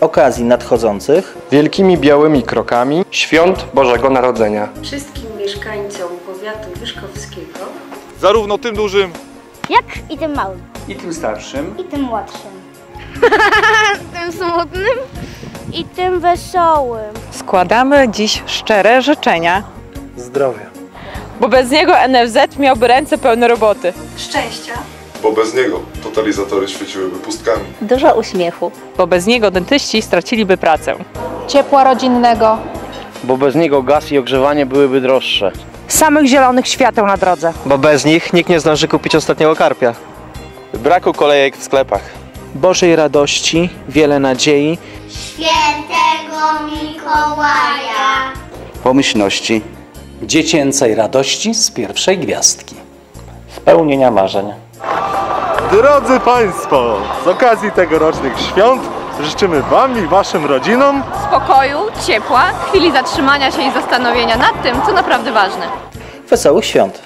okazji nadchodzących wielkimi białymi krokami Świąt Bożego Narodzenia. wszystkim mieszkańcom powiatu wyszkowskiego Zarówno tym dużym, Jak i tym małym. I tym starszym. I tym młodszym. tym smutnym. I tym wesołym. Składamy dziś szczere życzenia, zdrowia. bo bez niego NFZ miałby ręce pełne roboty. szczęścia, bo bez niego totalizatory świeciłyby pustkami. Dużo uśmiechu. Bo bez niego dentyści straciliby pracę. ciepła rodzinnego, bo bez niego gaz i ogrzewanie byłyby droższe. Samych zielonych świateł na drodze. Bo bez nich nikt nie zdąży kupić ostatniego karpia. braku kolejek w sklepach. Bożej radości, wiele nadziei, Świętego Mikołaja. Pomyślności, dziecięcej radości z pierwszej gwiazdki. spełnienia marzeń. Drodzy Państwo, z okazji tegorocznych świąt życzymy Wam i Waszym rodzinom Spokoju, ciepła, chwili zatrzymania się i zastanowienia nad tym, co naprawdę ważne. wesołych świąt.